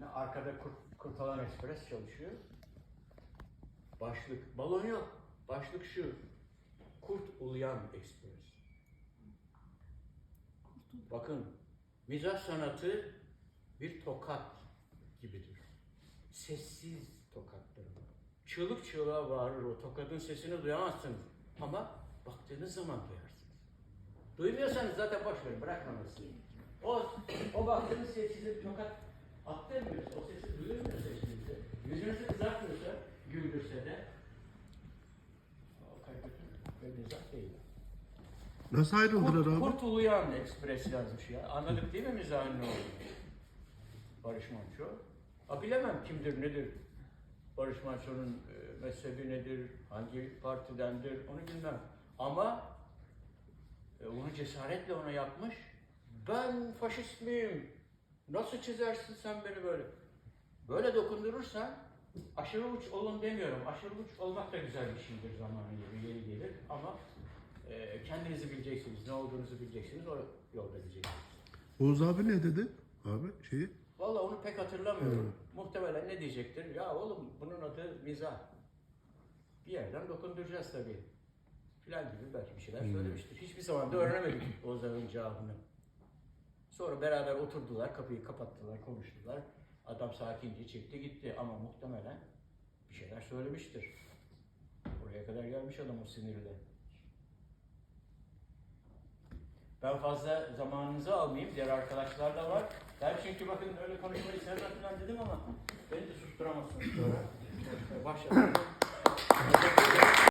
Yani arkada kurt, Kurtalan Express çalışıyor. Başlık, balon yok. Başlık şu. Kurt Uluyan Express. Bakın, mizah sanatı bir tokat gibidir. Sessiz tokattır. Çığlık çığlığa bağırır o tokadın sesini duyamazsınız. Ama baktığınız zaman duyarsınız. Duymuyorsanız zaten boş verin, bırakmamalısınız. O, o baktığınız sessize bir tokat attırmıyorsa, o sesi duyurmuyorsa içinizde, yüzünüzü kızartmıyorsa, güldürse de o karikatür ve mizah değil. Nasıl ayrıldılar Kurt, abi? Kurt Uluyan Ekspres yazmış ya. Anladık değil mi mizahın ne olduğunu? Barış Manço. Ha bilemem kimdir nedir. Barış Manço'nun e, mezhebi nedir, hangi partidendir onu bilmem. Ama e, onu cesaretle ona yapmış. Ben faşist miyim? Nasıl çizersin sen beni böyle? Böyle dokundurursan aşırı uç olun demiyorum. Aşırı uç olmak da güzel bir şeydir zamanı gelir, yeri gelir. Ama e, kendinizi bileceksiniz, ne olduğunuzu bileceksiniz, o yolda gideceksiniz. Oğuz abi ne dedi? Abi şeyi. Vallahi onu pek hatırlamıyorum. Muhtemelen ne diyecektir? Ya oğlum bunun adı mizah. Bir yerden dokunduracağız tabii. Filan gibi belki bir şeyler söylemiştir. Hiçbir zaman da öğrenemedik Oğuz Ağa'nın cevabını. Sonra beraber oturdular, kapıyı kapattılar, konuştular. Adam sakince çekti gitti ama muhtemelen bir şeyler söylemiştir. Buraya kadar gelmiş adam o sinirle. Ben fazla zamanınızı almayayım. Diğer arkadaşlar da var. Ben çünkü bakın öyle konuşmayı sevmem falan dedim ama beni de susturamazsınız sonra. Ederim.